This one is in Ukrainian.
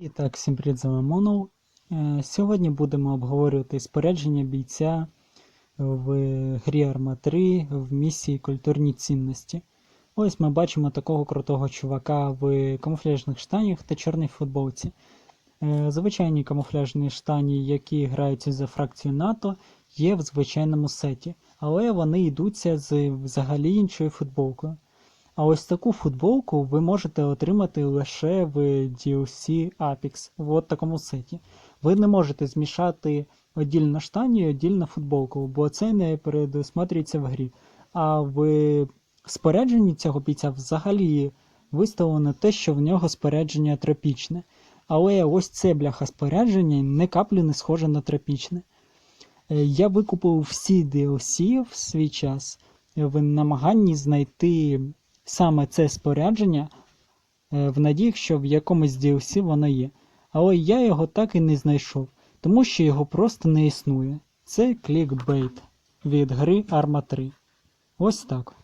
І так, всім привіт, з вами Монов. Е, Сьогодні будемо обговорювати спорядження бійця в грі Арма 3 в місії культурні цінності. Ось ми бачимо такого крутого чувака в камуфляжних штанях та чорній футболці. Е, Звичайні камуфляжні штані, які граються за фракцію НАТО, є в звичайному сеті, але вони йдуться з взагалі іншою футболкою. А ось таку футболку ви можете отримати лише в DLC Apex в такому сеті. Ви не можете змішати одільно штані і одільно футболку, бо це не передусматрюється в грі. А в спорядженні цього бійця взагалі виставлено те, що в нього спорядження тропічне. Але ось це бляха спорядження не каплю не схоже на тропічне. Е, Я викупив всі DLC в свій час в намаганні знайти саме це спорядження е, в надіях, що в якомусь DLC воно є. Але я його так і не знайшов, тому що його просто не існує. Це клікбейт від гри Arma 3. Ось так.